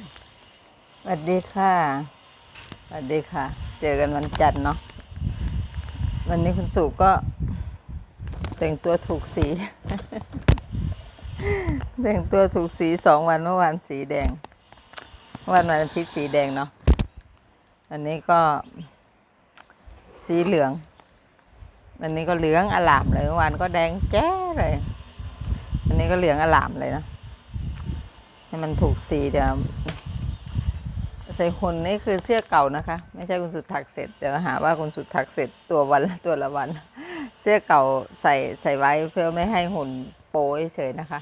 สวัสดีค่ะสวัสดีค่ะ เจอกันวันจันทร์เนาะวันนี้คุณสุก็ แต่งตัวถูกสี แต่งตัวถูกสีสองวันเมื่อวานสีแดง วันวันอาทิตย์สีแดงเนาะวันนี้ก็ สีเหลืองวันนี้ก็เหลืองอลามเลยเมื่อวานก็แดงแจ้เลยวันนี้ก็เหลืองอลามเลยนะ ให้มันถูกสีเดี๋ยวใส่คนนี่คือเสื้อเก่านะคะ ไม่ใช่คุณสุดถักเสร็จเดี๋ยวหาว่าคุณสุดถักเสร็จตัววันละตัวละวัน เสื้อเก่าใส่ใส่ไว้เพื่อไม่ให้หุ่นโป้เฉยนะคะ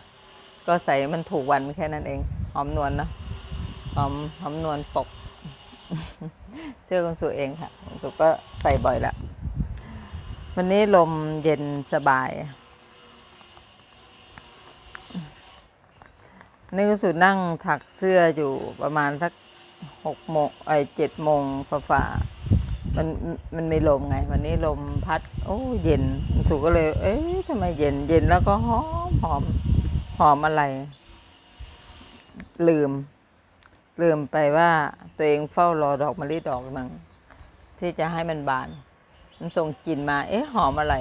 ก็ใส่มันถูกวันแค่นั้นเองหอมนวลนะหอมหอมนวลปก เสื้อคุณสุเองค่ะคุณสุก็ใส่บ่อยละวันนี้ลมเย็นสบาย นี่ก็สุดนั่งถักเสื้ออยู่ประมาณสักหกโมงไอเจ็ดโมงฝ่าๆมันมันมีลมไง วันนี้ลมพัด โอ้เย็นสุก็เลย เอ๊ะทำไมเย็นเย็นแล้วก็หอมหอมหอมอะไร ลืม ลืมไปว่าตัวเองเฝ้ารอดอกมะลิดอกหนึ่งที่จะให้มันบาน มันส่งกลิ่นมา เอ๊ะหอมอะไร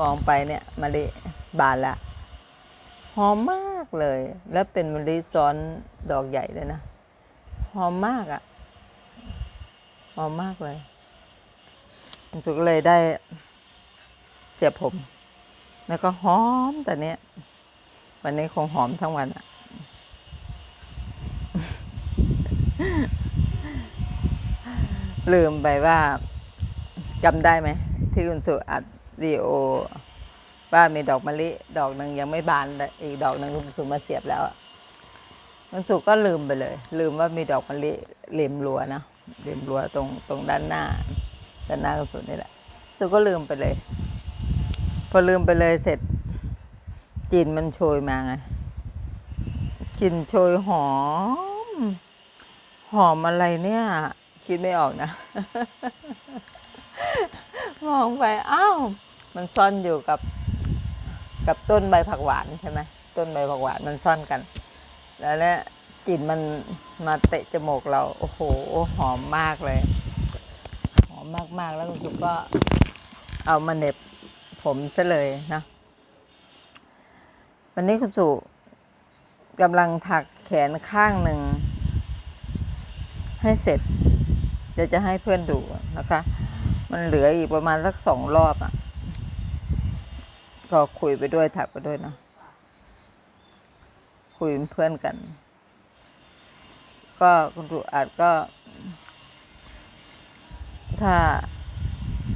มองไปเนี่ยมะลิบานละ หอมมากเลย แล้วเป็นมะลิซ้อนดอกใหญ่เลยนะ หอมมากอะ่ะ หอมมากเลยมันสุก็เลยได้เสียบผม แล้วก็หอมแต่เนี้ย วันนี้คงหอมทั้งวันอะ่ะ ลืมไปว่าจำได้ไหม ที่คุณสุอัดวิดีโอ ว่ามีดอกมะลิดอกหนึ่งยังไม่บานเลยอีกดอกหนึ่งคุณสุมาเสียบแล้วอะคุณสุก็ลืมไปเลย ลืมว่ามีดอกมะลิริมรั้วนะริมรั้วตรงตรงด้านหน้าด้านหน้าคุณสุนี่แหละสุก็ลืมไปเลย พอลืมไปเลยเสร็จกลิ่นมันโชยมาไงกลิ่นโชยหอม หอมอะไรเนี่ย คิดไม่ออกนะ มองไปอ้าวมันซ่อนอยู่กับ กับต้นใบผักหวานใช่ไหมต้นใบผักหวานมันซ่อนกัน แล้วเนี่ยกลิ่นมันมาเตะจมูกเราโอ้โหหอมมากเลย หอมมากๆแล้วคุณสุก็เอามาเน็บผมซะเลยนะวันนี้คุณสุกำลังถักแขนข้างหนึ่ง ให้เสร็จ เดี๋ยวจะให้เพื่อนดูนะคะ มันเหลืออีกประมาณสักสองรอบอะ ก็คุยไปด้วยถักไปด้วยเนอะคุยเป็นเพื่อนกัน ก็คุณครูอาจก็ ถ้า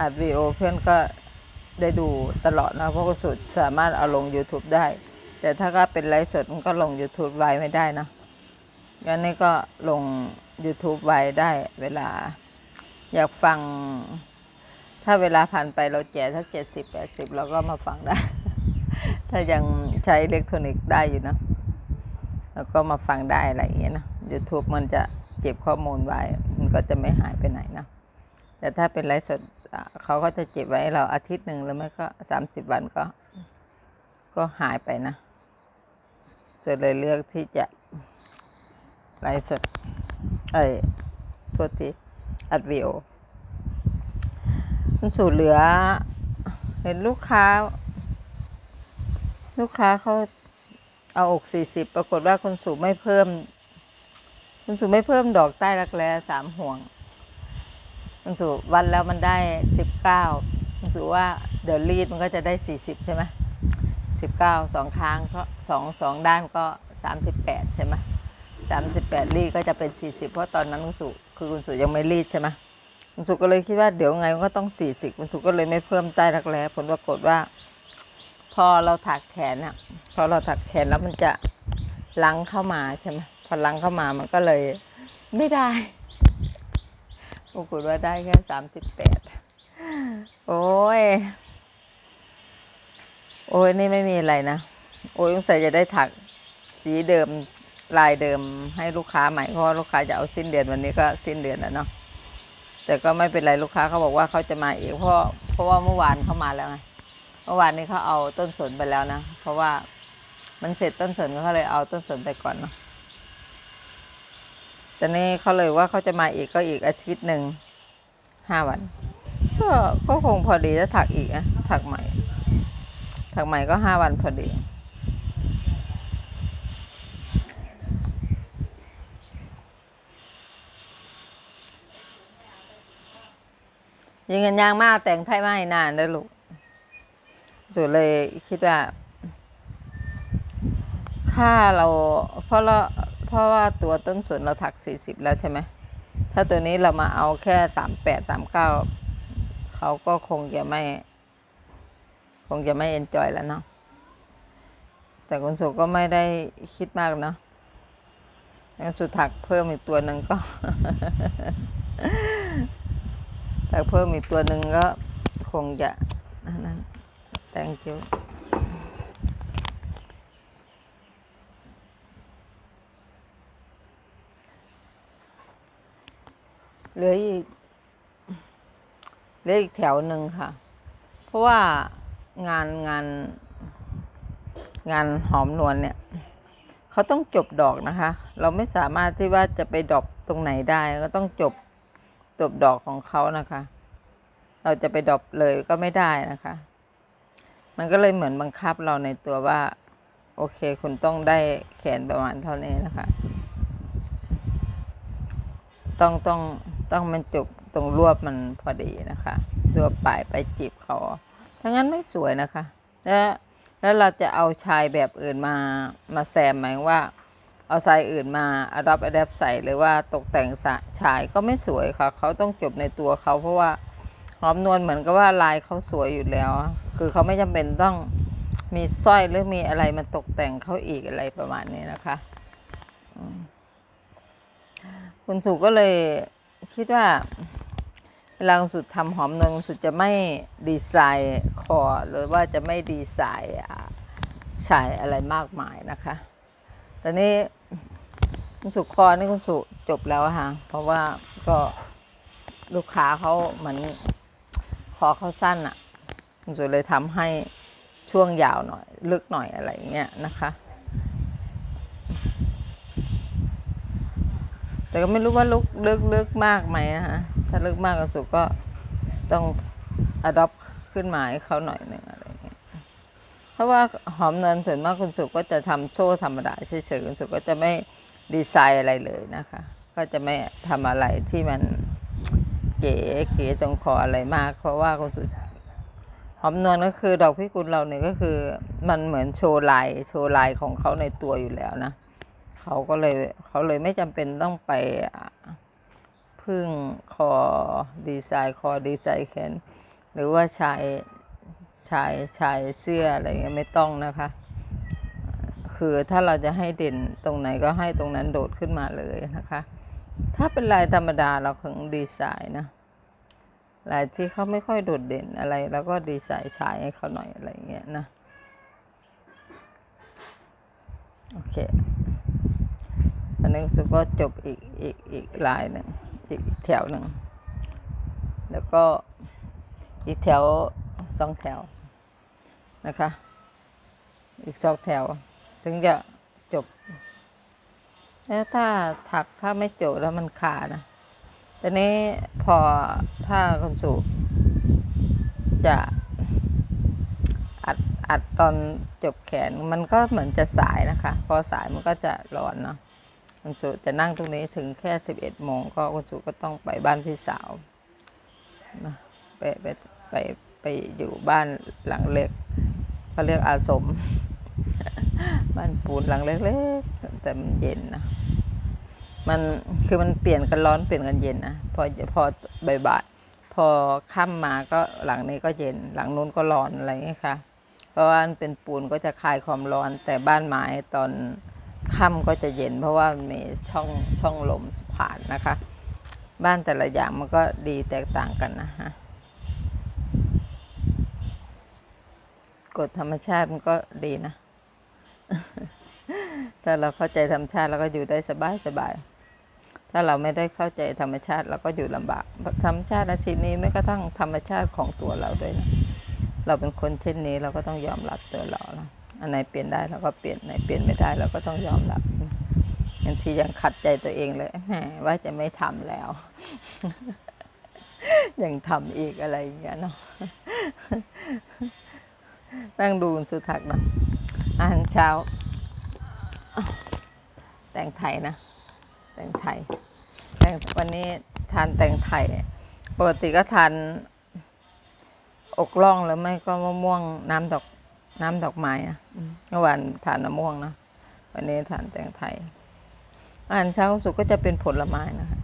อัดวีดีโอเพื่อนก็ได้ดูตลอดนะเพราะคุณสุดสามารถเอาลง YouTube ได้ แต่ถ้าก็เป็นไลฟ์สดมันก็ลง YouTube ไว้ไม่ได้นะงั้นนี่ก็ลง YouTube ไว้ได้เวลา อยากฟัง ถ้าเวลาผ่านไปเราแก่ถ้าเจ็ดสิบแปดสิบเราก็มาฟังได้ ถ้ายังใช้อิเล็กทรอนิกส์ได้อยู่นะแล้วก็มาฟังได้อะไรอย่างเงี้ยนะ YouTube มันจะเก็บข้อมูลไว้ มันก็จะไม่หายไปไหนนะ แต่ถ้าเป็นไลฟ์สดเขาก็จะเก็บไว้เราอาทิตย์หนึ่งหรือไม่ก็สามสิบวันก็ ก็หายไปนะจนเลยเลือกที่จะไลฟ์สด เอ้ยโทษทีอัดวิดีโอ คุณสูตรเหลือ เห็นลูกค้า ลูกค้าเขาเอาอกสี่สิบปรากฏว่าคุณสูไม่เพิ่ม คุณสูไม่เพิ่มดอกใต้รักแร้สามห่วง คุณสูวันแล้วมันได้สิบเก้าคุณสูว่าเดี๋ยวรีดมันก็จะได้สี่สิบใช่ไหมสิบเก้าสองครั้งก็สองสองด้านก็สามสิบแปดใช่ไหมสามสิบแปดรีดก็จะเป็นสี่สิบเพราะตอนนั้นคุณสูคือคุณสูยังไม่รีดใช่ไหม คุณสุก็เลยคิดว่าเดี๋ยวไงมันก็ต้องสี่สิบคุณสุก็เลยไม่เพิ่มใต้รักแร้ผลปรากฏว่า พอเราถักแขนอะพอเราถักแขนแล้วมันจะลังเข้ามาใช่ไหมพอลังเข้ามามันก็เลย ไม่ได้ปรากฏว่าได้แค่สามสิบแปดโอ้ยโอ้ยนี่ไม่มีอะไรนะ โอ้ยสงสัยจะได้ถักสีเดิมลายเดิมให้ลูกค้าใหม่เพราะลูกค้าจะเอาสิ้นเดือนวันนี้ก็สิ้นเดือนแล้วเนาะ แต่ก็ไม่เป็นไรลูกค้าเขาบอกว่าเขาจะมาอีกเพราะเพราะว่าเมื่อวานเขามาแล้วไงเมื่อวานนี้เขาเอาต้นสนไปแล้วนะ เพราะว่ามันเสร็จต้นสนเขาเลยเอาต้นสนไปก่อนเนาะตอนนี้เขาเลยว่าเขาจะมาอีกก็อีกอาทิตย์หนึ่งห้าวันก็ก็คงพอดีถ้าถักอีกนะถักใหม่ถักใหม่ก็ห้าวันพอดี ยิงกันยางมากแต่งไทยไม่นานเด้ลูกสุดเลยคิดว่าถ้าเราเพราะเราเพราะว่าตัวต้นส่วนเราถักสี่สิบแล้วใช่ไหม ถ้าตัวนี้เรามาเอาแค่สามแปดสามเก้าเขาก็คงจะไม่ คงจะไม่เอนจอยแล้วเนาะแต่คุณสุก็ไม่ได้คิดมากเนาะคุณสุถักเพิ่มอีกตัวหนึ่งก็ ถักเพิ่มอีกตัวหนึ่งก็คงจะอันนั้น thank you เหลืออีกเหลืออีกแถวหนึ่งค่ะ เพราะว่างานงาน งานหอมนวลเนี่ยเขาต้องจบดอกนะคะ เราไม่สามารถที่ว่าจะไปดอปตรงไหนได้ก็ต้องจบ จบดอกของเขานะคะ เราจะไปดอปเลยก็ไม่ได้นะคะ มันก็เลยเหมือนบังคับเราในตัวว่า โอเค คุณต้องได้แขนประมาณเท่านี้นะคะ ต้องต้องต้องมันจบตรงรวบมันพอดีนะคะรวบปลายไปจีบเขาถ้างั้นไม่สวยนะคะ แล้วแล้วเราจะเอาชายแบบอื่นมามาแซมหมายว่า เอาชายอื่นมาอดับอดับใส่หรือว่าตกแต่งสะชายก็ไม่สวยค่ะ เขาต้องจบในตัวเขาเพราะว่าหอมนวลเหมือนกับว่าลายเขาสวยอยู่แล้ว คือเขาไม่จำเป็นต้องมีสร้อยหรือมีอะไรมาตกแต่งเขาอีกอะไรประมาณนี้นะคะคุณสุก็เลยคิดว่าเวลาคุณสุดทำหอมนวลคุณสุดจะไม่ดีไซน์คอหรือว่าจะไม่ดีไซน์อ่าชายอะไรมากมายนะคะ ตอนนี้คุณสุคอนี่คุณสุจบแล้วอะค่ะ เพราะว่าก็ลูกค้าเขาเหมือนคอเขาสั้นอะ่ะคุณสุเลยทำให้ช่วงยาวหน่อย ลึกหน่อยอะไรเงี้ยนะคะ แต่ก็ไม่รู้ว่าลึกลึกลึกมากไหมอะฮะถ้าลึกมากคุณสุก็ต้องอดอปขึ้นมาให้เขาหน่อยหนึ่งอะไรอย่างเงี้ย เพ ราะว่าหอมเนินส่วนมากคุณสุก็จะทำโซ่ธรรมดาเฉยๆคุณสุก็จะไม่ดีไซน์อะไรเลยนะคะ ก็จะไม่ทำอะไรที่มันเก๋เก๋ตรงคออะไรมาก เพราะว่าคุณสุหอมนวลก็คือดอกพิกุลเราเนี่ยก็คือมันเหมือนโชว์ลายโชว์ลายของเขาในตัวอยู่แล้วนะเขาก็เลยเขาเลยไม่จำเป็นต้องไปพึ่งคอดีไซน์คอดีไซน์แขนหรือว่าชาย ชายชายเสื้ออะไรเงี้ยไม่ต้องนะคะ คือถ้าเราจะให้เด่นตรงไหนก็ให้ตรงนั้นโดดขึ้นมาเลยนะคะ ถ้าเป็นลายธรรมดาเราถึงดีไซน์นะลายที่เขาไม่ค่อยโดดเด่นอะไร แล้วก็ดีไซน์ชายให้เขาหน่อยอะไรเงี้ยนะโอเคอันนี้สุดก็จบอีกอีกอีกลายหนึ่งอีกแถวหนึ่งแล้วก็อีกแถวสองแถว นะคะ อีกสองแถว ถึงจะจบ แล้วถ้าถักถ้าไม่จบแล้วมันขาดนะตอนนี้พอถ้าคนสูบจะอัดอัดตอนจบแขนมันก็เหมือนจะสายนะคะ พอสายมันก็จะร้อนเนาะคุณสุจะนั่งตรงนี้ถึงแค่สิบเอ็ดโมงก็คุณสุก็ต้องไปบ้านพี่สาวนะไปไปไปไปอยู่บ้านหลังเล็ก เขาเรียกอาสม บ้านปูนหลังเล็กๆแต่มันเย็นนะมันคือมันเปลี่ยนกันร้อนเปลี่ยนกันเย็นนะพอพอบ่ายพอค่ำมาก็หลังนี้ก็เย็น หลังนู้นก็ร้อนอะไรอย่างเงี้ยค่ะเพราะว่ามันเป็นปูนก็จะคลายความร้อน แต่บ้านไม้ตอนค่ำก็จะเย็น เพราะว่ามันมีช่องช่องลมผ่านนะคะ บ้านแต่ละอย่างมันก็ดีแตกต่างกันนะฮะ กฎธรรมชาติมันก็ดีนะ ถ้าเราเข้าใจธรรมชาติเราก็อยู่ได้สบายสบาย ถ้าเราไม่ได้เข้าใจธรรมชาติเราก็อยู่ลำบากธรรมชาตินาทีนี้ไม่กระทั่งธรรมชาติของตัวเราด้วยนะเราเป็นคนเช่นนี้เราก็ต้องยอมรับตัวเรานะอันไหนเปลี่ยนได้เราก็เปลี่ยนไหนเปลี่ยนไม่ได้เราก็ต้องยอมรับบางทียังขัดใจตัวเองเลยแหมว่าจะไม่ทำแล้ว ยังทำอีกอะไรอย่างเงี้ยเนาะ นั่งดูสุทักษ์นะอาหารเช้า แต่งไทยนะ แต่งไทยแต่งวันนี้ทานแต่งไทยปกติก็ทานอกล่องหรือไม่ก็มะม่วงน้ำดอกน้ำดอกไม้อะเมื่อวานทานมะม่วงนะวันนี้ทานแตงไทยอาหารเช้าสุดก็จะเป็นผลไม้นะคะ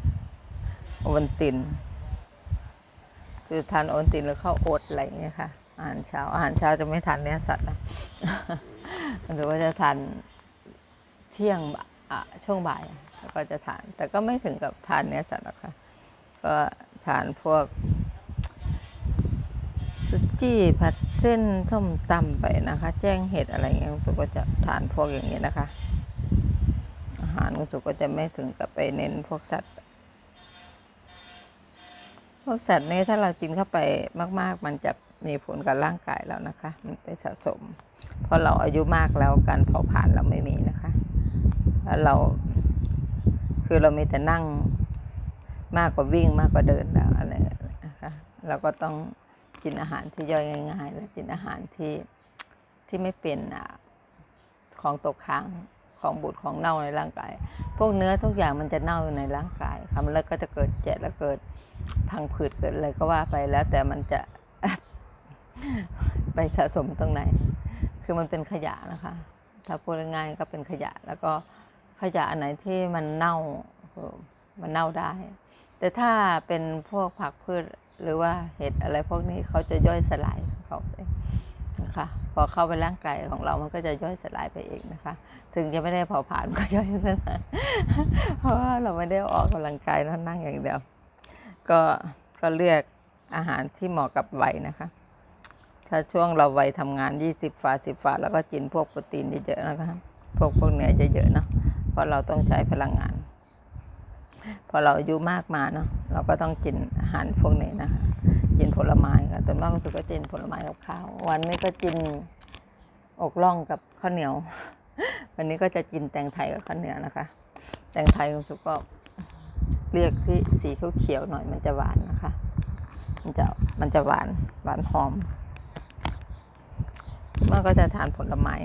โอวัลติน คือทานโอวัลตินหรือข้าวโอ๊ตอะไรอย่างเงี้ยค่ะ อาหารเช้า อาหารเช้าจะไม่ทานเนื้อสัตว์นะหรือว่าจะทานเที่ยงช่วงบ่ายแล้วก็จะทาน แต่ก็ไม่ถึงกับทานเนื้อสัตว์หรอกค่ะก็ทานพวกสุจี้ผัดเส้นส้มตำไปนะคะ แจ้งเห็ดอะไรเงี้ยคุณสุก็จะทานพวกอย่างเงี้ยนะคะ อาหารคุณสุก็จะไม่ถึงกับไปเน้นพวกสัตว์ พวกสัตว์เนี้ถ้าเรากินเข้าไปมาก ๆ มันจะ มีผลกับร่างกายแล้วนะคะ มันไปสะสม เพราะเราอายุมากแล้วการเผาผลาญเราไม่มีนะคะแล้วเรา คือเรามีแต่นั่งมากกว่าวิ่งมากกว่าเดินแล้วอะไรนะคะเราก็ต้องกินอาหารที่ย่อยง่าย ๆ และกินอาหารที่ที่ไม่เป็นอะของตกค้างของบูดของเน่าในร่างกาย พวกเนื้อทุกอย่างมันจะเน่าอยู่ในร่างกายค่ะมันแล้วก็จะเกิดแจะแล้วเกิดพังผืดเกิดอะไรก็ว่าไปแล้วแต่มันจะ ไปสะสมตรงไหน คือมันเป็นขยะนะคะ ถ้าพูดง่ายก็เป็นขยะ แล้วก็ขยะอันไหนที่มันเน่าเออมันเน่าได้ แต่ถ้าเป็นพวกผักพืชหรือว่าเห็ดอะไรพวกนี้เขาจะย่อยสลายของเขาไปนะคะพอเข้าไปร่างกายของเรามันก็จะย่อยสลายไปเองนะคะ ถึงจะไม่ได้เผาผลาญก็ย่อยสลายเพราะว่าเราไม่ได้ออกกำลังกายแล้วนั่งอย่างเดียว ก็ก็เลือกอาหารที่เหมาะกับวัยนะคะ ถ้าช่วงเราวัยทำงาน 20 ฝา 10 ฝา แล้วก็กินพวกโปรตีนเยอะๆนะคะพวกพวกเนื้อเยอะๆเนาะเพราะเราต้องใช้พลังงาน พอเราอายุมากมาเนาะเราก็ต้องกินอาหารพวกนี้นะคะกินผลไม้ค่ะแต่มากที่สุดก็กินผลไม้กับข้าว วันนี้ก็กินอกล่องกับข้าวเหนียว วันนี้ก็จะกินแตงไทยกับข้าวเหนียวนะคะ แตงไทยคุณสุก็เรียกที่สีเขียวๆหน่อยมันจะหวานนะคะ มันจะมันจะหวานหวานหอม มันก็จะทานผลไม้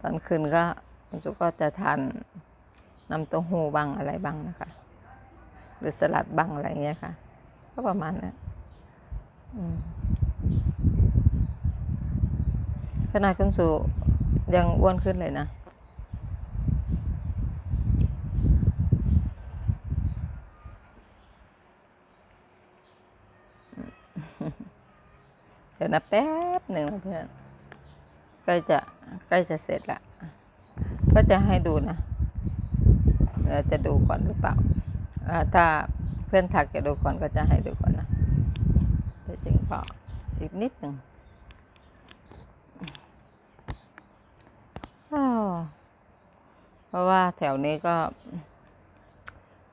ตอนคืนก็คุณสุก็จะทานน้ำเต้าหู้บ้างอะไรบ้างนะคะ หรือสลัดบ้างอะไรเงี้ยค่ะ ก็ประมาณนั้นขนาดคุณสุยังอ้วนขึ้นเลยนะ ดี๋ยวนะแป๊บหนึ่งนะเพื่อนใกล้จะใกล้จะเสร็จละก็จะให้ดูนะเดี๋ยวจะดูก่อนหรือเปล่าถ้าเพื่อนถักจะดูก่อนก็จะให้ดูก่อนนะแต่จริงก็อีกนิดหนึ่งเพราะว่าแถวนี้ก็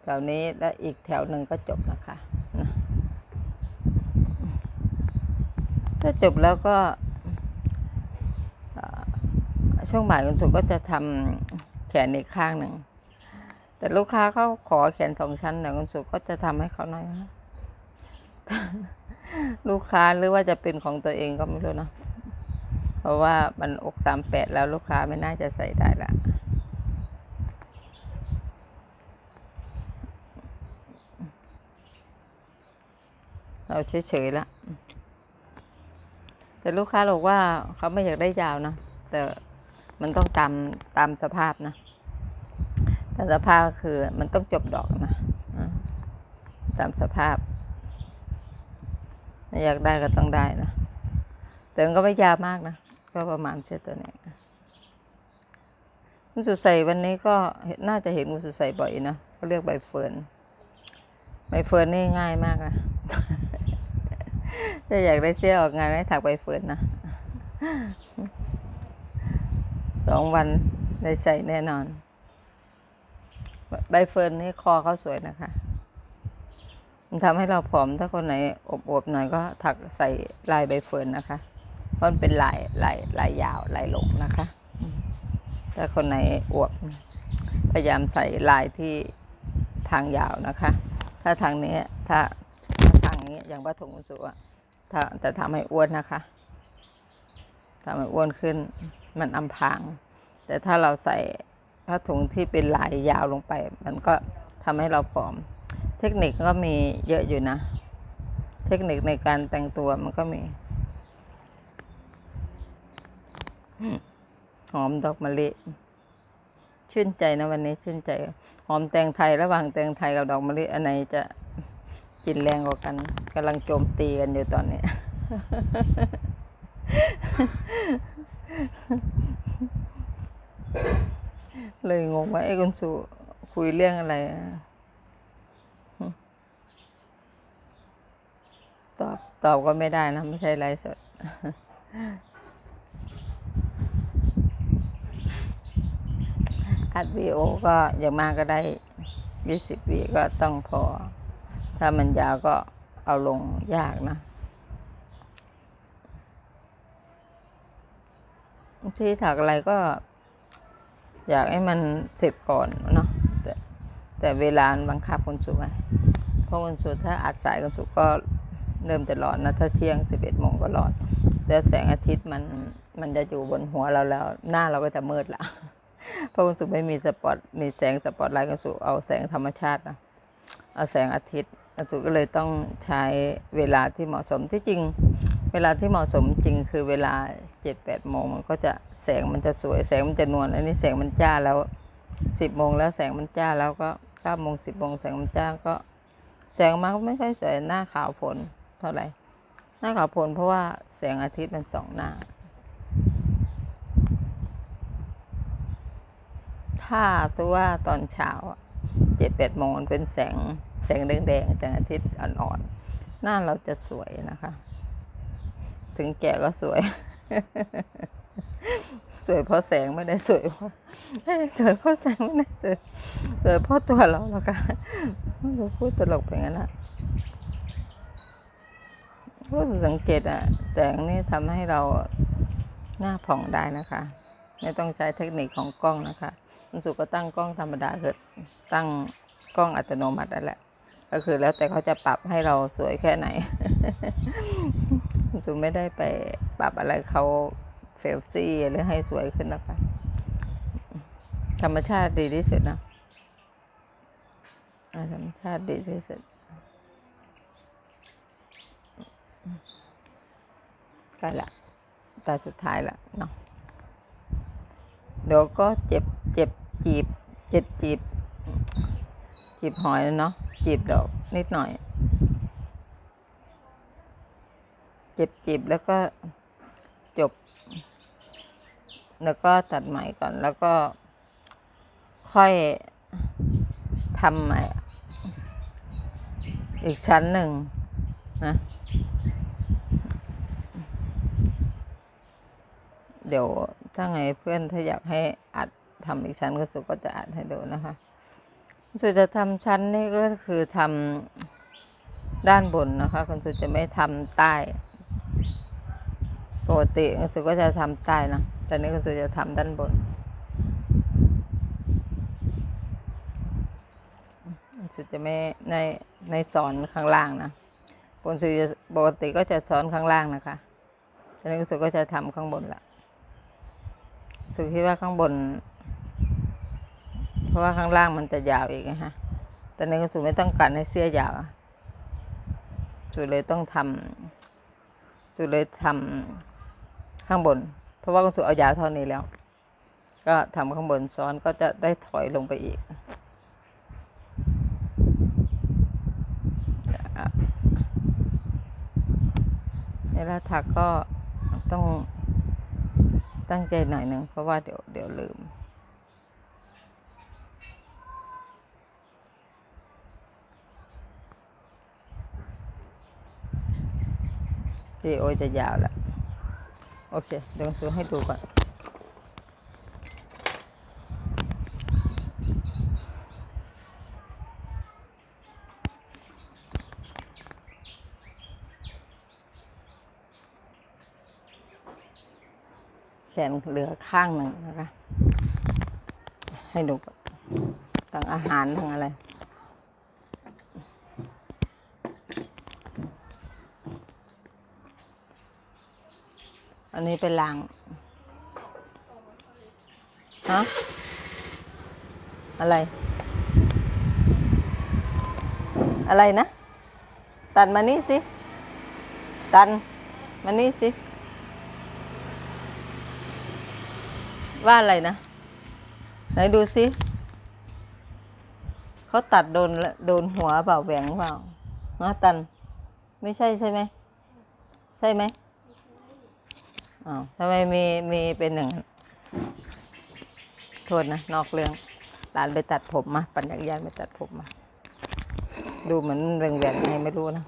แถวนี้และอีกแถวหนึ่งก็จบนะคะนะ ถ้าจบแล้วก็ช่วงบ่ายคุณสุก็จะทำแขนอีกข้างหนึ่ง แต่ลูกค้าเขาขอแขนสองชั้นแต่คุณสุก็จะทำให้เขาหน่อยนะลูกค้าหรือว่าจะเป็นของตัวเองก็ไม่รู้นะ เพราะว่ามันอกสามแปดแล้วลูกค้าไม่น่าจะใส่ได้ละเราเฉยๆละ แต่ลูกค้าบอกว่าเขาไม่อยากได้ยาวนะ แต่มันต้องตามตามสภาพนะแต่สภาพคือมันต้องจบดอกนะตามสภาพ อยากได้ก็ต้องได้นะ แต่มันก็ไม่ยาวมากนะ ก็ประมาณเส้นตัวเนี้ยคุณสุใสวันนี้ก็น่าจะเห็นคุณสุใสบ่อยนะเขาเรียกใบเฟิร์นใบเฟิร์นนี่ง่ายมากนะ ถ้าอยากได้เสื้อออกงานให้ถักใบเฟิร์นนะสองวันได้ใส่แน่นอน ใบเฟิร์นนี่คอเขาสวยนะคะ มันทำให้เราผอมถ้าคนไหนอวบๆหน่อยก็ถักใส่ลายใบเฟิร์นนะคะเพราะมันเป็นลายลายลายยาวลายหลงนะคะถ้าคนไหนอวบพยายามใส่ลายที่ทางยาวนะคะ ถ้าทางนี้ถ้าถ้าทางนี้อย่างวัตถุมงสุอะ ถ้าจะทำให้อ้วนนะคะทำให้อ้วนขึ้น มันอำพราง แต่ถ้าเราใส่ผ้าถุงที่เป็นลายยาวลงไป มันก็ทำให้เราผอม เทคนิคก็มีเยอะอยู่นะ เทคนิคในการแต่งตัวมันก็มีหอมดอกมะลิชื่นใจนะวันนี้ชื่นใจ หอมแตงไทยระหว่างแตงไทยกับดอกมะลิอันไหนจะ กินแรงกว่ากันกำลังโจมตีกันอยู่ตอนนี้ เลยงงว่าไอ้คุณสุคุยเรื่องอะไรอตอบตอบก็ไม่ได้นะ ไม่ใช่ไลฟ์สดอัดวีโอก็อย่างมากก็ได้ยี่สิบวีก็ต้องพอ ถ้ามันยาวก็เอาลงยากนะ ที่ถักอะไรก็ อยากให้มันเสร็จก่อนเนาะแต่แต่เวลาบังคับคนสูงไงเพราะคนสูงถ้าอัดสายคนสูงก็เริ่มจะร้อนนะถ้าเที่ยงสิบเอ็ดโมงก็ร้อนแล้วแสงอาทิตย์มันมันจะอยู่บนหัวเราแล้ว หน้าเราก็จะมืดละเพราะคุณสุไม่มีสปอตมีแสงสปอตไลท์คุณสุเอาแสงธรรมชาตินะเอาแสงอาทิตย์ คุณสุก็เลยต้องใช้เวลาที่เหมาะสมที่จริง เวลาที่เหมาะสมจริงคือเวลาเจ็ดแปดโมงมันก็จะแสงมันจะสวยแสงมันจะนวลอันนี้แสงมันจ้าแล้วสิบโมงแล้วแสงมันจ้าแล้วก็เก้าโมงสิบโมงแสงมันจ้าก็แสงมาก็ไม่ค่อยสวยหน้าขาวผลเท่าไหร่หน้าขาวผลเพราะว่าแสงอาทิตย์มันสองหน้า ถ้าตัวว่าตอนเช้าเจ็ดแปดโมงมันเป็นแสง แสงแดงๆแสงอาทิตย์อ่อนๆหน้าเราจะสวยนะคะ ถึงแก่ก็สวย สวยเพราะแสงไม่ได้สวยเพราะสวยเพราะแสงไม่ได้สวยสวยเพราะตัวเราหรอกค่ะไม่รู้พูดตลกไปงั้นนะก็สังเกตอะแสงนี่ทำให้เราหน้าผ่องได้นะคะ ไม่ต้องใช้เทคนิคของกล้องนะคะคุณสุก็ตั้งกล้องธรรมดาคือตั้งกล้องอัตโนมัตินั่นแหละ ก็คือแล้วแต่เขาจะปรับให้เราสวยแค่ไหนคุณสุไม่ได้ไปปรับอะไรเขาเฟลซี่หรือให้สวยขึ้นนะคะ ธรรมชาติดีที่สุดนะธรรมชาติดีที่สุดใกล้ละตาสุดท้ายละเนาะเดี๋ยวก็เจ็บเจ็บจีบ เจ็บจีบ จีบหอยแล้วเนาะ จีบดอกนิดหน่อยเจ็บจีบแล้วก็จบ แล้วก็ตัดใหม่ก่อนแล้วก็ ค่อยทำใหม่ อีกชั้นหนึ่งนะเดี๋ยวถ้าไงเพื่อนถ้าอยากให้อัดทำอีกชั้นก็สุก็จะอัดให้ดูนะคะ สุจะทำชั้นนี่ก็คือทำด้านบนนะคะคุณสุจะไม่ทำใต้ปกติคุณสุก็จะทำใต้นะแต่นี้คุณสุจะทำด้านบนคุณสุจะไม่ในในสอนข้างล่างนะคุณสุจะปกติก็จะสอนข้างล่างนะคะแต่นี้คุณสุก็จะทำข้างบนละสุคิดว่าข้างบน เพราะว่าข้างล่างมันจะยาวอีกนะฮะแต่ในกระสุไม่ต้องการให้เสื้อยาวสุเลยต้องทำสุเลยทำข้างบน เพราะว่ากระสุเอายาวเท่านี้แล้ว ก็ทำข้างบนซ้อนก็จะได้ถอยลงไปอีกเวลาถักก็ต้องตั้งใจหน่อยหนึ่งเพราะว่าเดี๋ยวเดี๋ยวลืม วิดีโอจะยาวแล้วโอเค เดี๋ยวซื้อให้ดูก่อนแขนเหลือข้างหนึ่งนะคะ ให้ดูทั้งอาหารทั้งอะไร นนี้เป็นลางฮะอะไร อะไรนะ ตันมานี่สิ ตันมานี่สิ ว่าอะไรนะ ไหนดูสิเขาตัดโดนโดนหัวเปล่าแหวงเปล่าฮะตัน ไม่ใช่ใช่ไหม ใช่ไหม อ้าวทำไมมีมีเป็นอย่งโทษนะ นอกเรื่องหลานไปตัดผมมาปั่นจักรยานไปตัดผมมา ดูเหมือนแหว่งๆไงไม่รู้นะ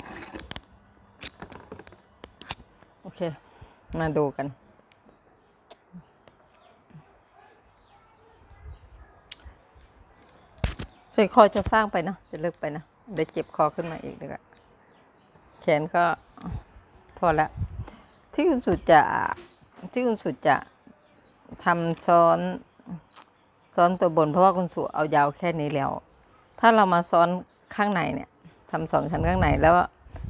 โอเค มาดูกัน ใส่คอจะฟ้างไปนะ จะเลิกไปนะ เดี๋ยวเจ็บคอขึ้นมาอีกดีกว่าแขนก็พอละ ที่คุณสุดจะที่คุณสุดจะทำซ้อนซ้อนตัวบน เพราะว่าคุณสุเอายาวแค่นี้แล้ว ถ้าเรามาซ้อนข้างในเนี่ยทำสองชั้นข้างในแล้ว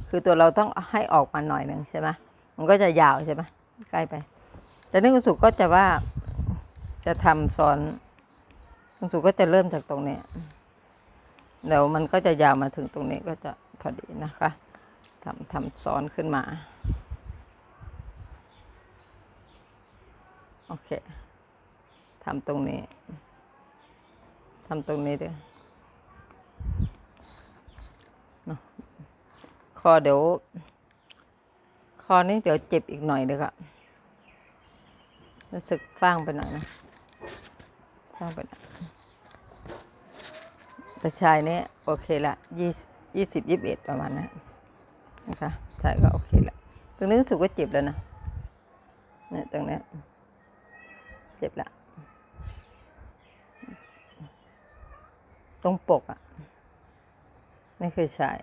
คือตัวเราต้องให้ออกมาหน่อยหนึ่งใช่ไหมมันก็จะยาวใช่ไหมใกล้ไปแต่นี่คุณสุก็จะว่าจะทำซ้อนคุณสุก็จะเริ่มจากตรงนี้เดี๋ยวมันก็จะยาวมาถึงตรงนี้ก็จะพอดีนะคะทำทำซ้อนขึ้นมา โอ เคทำตรงนี้ทำตรงนี้ด้วยเนอะคอเดี๋ยว คอนี้เดี๋ยวเจ็บอีกหน่อยเลยค่ะรู้สึกฟ้างไปหน่อยนะฟ้างไปหน่อยแต่ชายเนี่ยโอเคละยี่ยี่สิบยี่สิบเอ็ดประมาณนั้นนะคะชายก็โอเคละตรงนี้รู้สึกว่าเจ็บแล้วนะเนี่ยตรงเนี้ย จ็บละตรงปกอะ่ะนี่คือชาย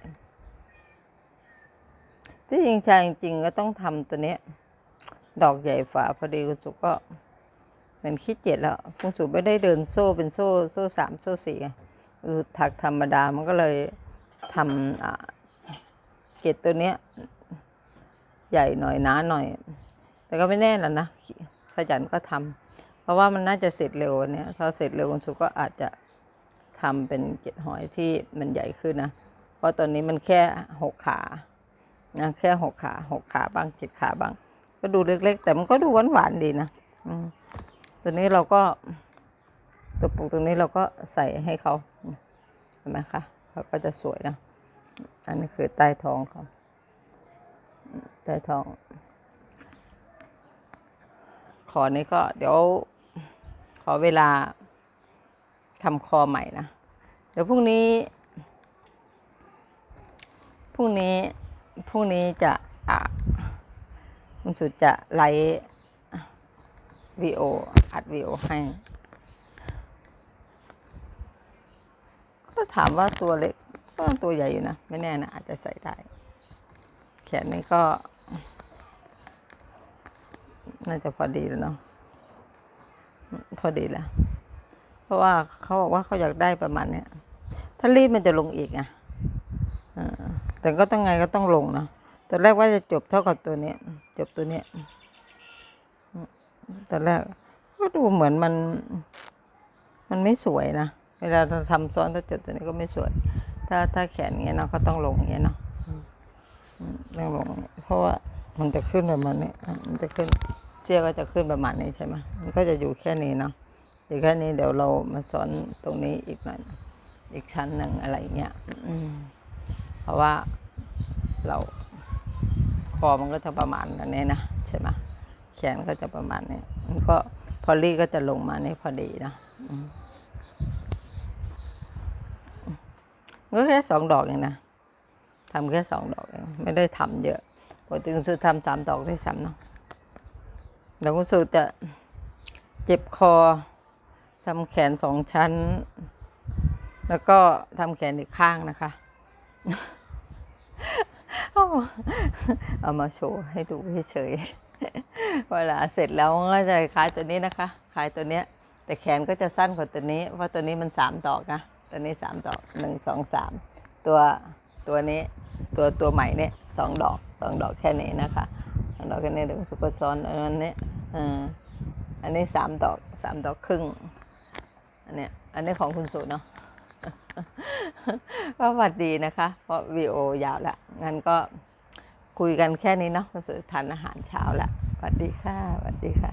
ที่จริงชายจริงก็ต้องทำตัวเนี้ย ดอกใหญ่ฝาพอดีคุณสุก็เหมือนขี้เกียจแล้วคุณสุไม่ได้เดินโซ่เป็นโซ่โซ่สามโซ่สี่คือถักธรรมดามันก็เลยทำเกล็ดตัวเนี้ย ใหญ่หน่อยหนาหน่อย แต่ก็ไม่แน่แหละนะ ขยันก็ทำ เพราะว่ามันน่าจะเสร็จเร็ววันเนี้ยถ้าเสร็จเร็วคุณสุก็อาจจะทำเป็นเกล็ดหอยที่มันใหญ่ขึ้นนะ เพราะตอนนี้มันแค่หกขานะแค่หกขาหกขาบ้างเจ็ดขาบ้าง ก็ดูเล็ก ๆ แต่มันก็ดูหวานๆดีนะอืตัวนี้เราก็ตัวปลูกตรงนี้เราก็ใส่ให้เขาเห็นไหมคะเขาก็จะสวยนะอันนี้คือใต้ท้องเขาใต้ท้องขอนี้ก็เดี๋ยว อเวลาทำคอใหม่นะ เดี๋ยวพรุ่งนี้ พรุ่งนี้ พรุ่งนี้จะอะคุณสุดจะไลฟ์วีโออัดวีโอให้ ก็ถามว่าตัวเล็กก็ตัวใหญ่อยู่นะ ไม่แน่นะ อาจจะใส่ได้ แขนนี้ก็ น่าจะพอดีแล้วเนาะ พอดีแล้ว เพราะว่าเขาบอกว่าเขาอยากได้ประมาณเนี้ย ถ้ารีดมันจะลงอีกอะอแต่ก็ต้องไงก็ต้องลงนะตอนแรกว่าจะจบเท่ากับตัวเนี้ย จบตัวเนี้ยตอนแรกก็ดูเหมือนมัน มันไม่สวยนะ เวลาเราทำซ้อนถ้าจุดตัวนี้ก็ไม่สวย ถ้าถ้าแขนเงี้ยเนาะก็ต้องลงเงี้ยเนาะต้องลง เพราะว่ามันจะขึ้นประมาณนี้มันจะขึ้น เชือกก็จะขึ้นประมาณนี้ใช่ไหมมันก็จะอยู่แค่นี้เนาะอยู่แค่นี้เดี๋ยวเรามาสอนตรงนี้อีกหน่อยอีกชั้นหนึ่งอะไรเงี้ยเพราะว่าเราคอมันก็จะประมาณกันนี้นะใช่ไหมแขนก็จะประมาณนี้มันก็พอลี่ก็จะลงมานี่พอดีนะก็แค่สองดอกเองนะทำแค่สองดอกเองไม่ได้ทำเยอะปกติคุณสุทำสามดอกได้ซ้ำเนาะ เดี๋ยวคุณสุจะเจ็บคอทำแขนสองชั้น แล้วก็ทำแขนอีกข้างนะคะ เอาเอามาโชว์ให้ดูเฉยๆเวลาเสร็จแล้วก็จะขายตัวนี้นะคะ ขายตัวเนี้ย แต่แขนก็จะสั้นกว่าตัวนี้ เพราะตัวนี้มันสามดอกนะ ตัวนี้สามดอกหนึ่งสองสามตัวตัวนี้ตัวตัวใหม่เนี่ยสองดอกสองดอกแค่นี้นะคะสองดอกแค่นี้เดี๋ยวสุกซ้อนอันนี้ อ่าอันนี้สามดอกสามดอกครึ่ง อันเนี้ยอันนี้ของคุณสุเนาะก็สวัสดีนะคะ เพราะวีโอยาวละงั้นก็คุยกันแค่นี้เนาะคุณสุทานอาหารเช้าละสวัสดีค่ะสวัสดีค่ะ